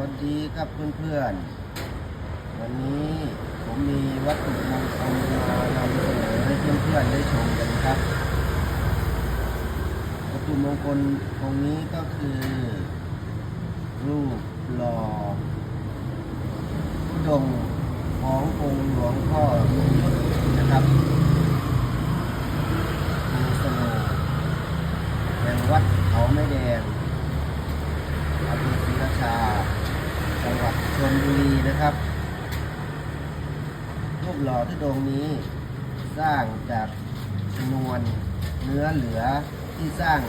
วัสดีครับเพื่อนๆ วันนี้ผมมีวัตถุมงคลมานำเสนอให้เพื่อนๆได้ชมกันครับ วัตถุมงคลตรงนี้ก็คือ รูปหล่อดงขององค์หลวงพ่อมุยุทธนะครับมีสโนแห่งวัดเขาไม้แดง อำเภอศรีราชา จังหวัด ชลบุรีนะครับรูปหล่อที่โดงนี้ สร้างจากชนวนเนื้อเหลือที่สร้าง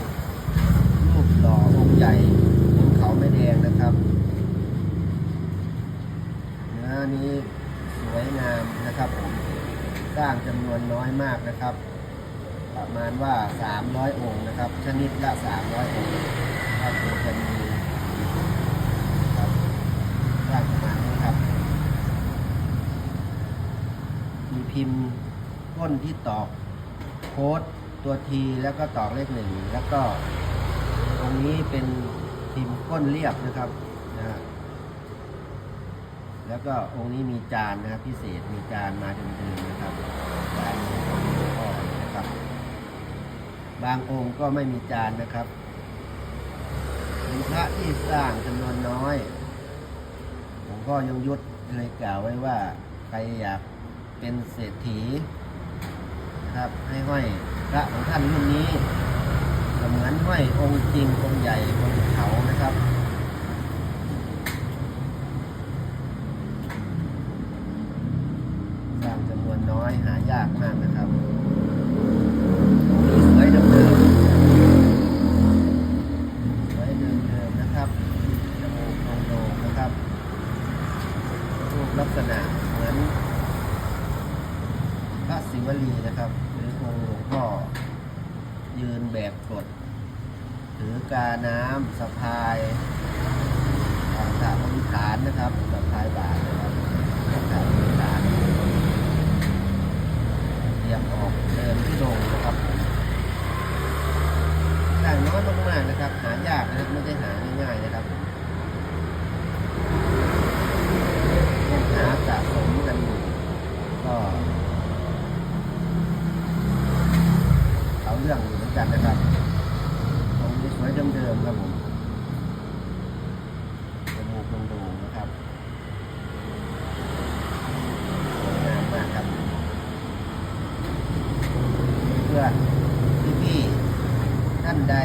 รูปหล่อองค์ใหญ่บนเขาไม่แดงนะครับ เนื้อนี้สวยงามนะครับผมสร้างจำนวนน้อยมากนะครับ ประมาณว่า 300 องค์นะครับ ชนิดละ 300 องค์ครับผมจะมีครับสร้างประมาณนี้ครับ มี พิมพ์ก้นที่ตอกโค้ดตัวทีแล้วก็ตอกเลขหนึ่งแล้วก็ตรงนี้เป็นพิมพ์ก้นเรียบนะครับนะแล้วก็องค์นี้มีจานนะครับพิเศษมีจานมาเดิมๆนะครับจานของหลวงพ่อนะครับ บางองค์ก็ไม่มีจานนะครับเป็นพระที่สร้างจำนวนน้อยหลวงพ่อยงยุทธเคยกล่าวไว้ว่าใครอยาก เป็นเศรษฐีนะครับให้ห้อยพระของท่านรุ่นนี้เสมือนห้อยองค์จริงองค์ใหญ่บนเขานะครับสร้างจำนวนน้อยหายากมากนะครับสวยเดิมๆสวยเดิมๆนะครับจมูกโด่งๆนะครับรูปลักษณะเหมือน ศิวลีนะครับ หรือองค์หลวงพ่อยืนแบบกดถือกาน้ำสะพายทางสาบริฐานนะครับสะพายบาทนะครับทางสาบริฐานเตรียมออกเดินที่ลงนะครับต่างน้อยมากๆนะครับ หายากนะครับไม่ได้หาง่ายๆนะครับต้องหาสะสมกันอยู่ก็เอา เรื่องอยู่เหมือนกันนะครับตรงนี้สวยเดิมๆครับผมจมูกโด่งๆนะครับสวยงามมากครับเพื่อพี่ๆท่านใด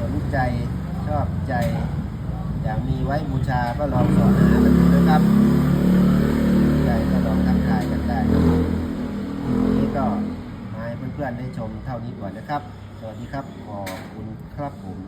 สนใจชอบใจ อยากมีไว้บูชาก็ลองสอบหากันดูนะครับใจก็ลองทักทายกันได้วันนี้ก็ พื่อนๆได้ชมเท่านี้ก่อนนะครับ สวัสดีครับขอบคุณครับผม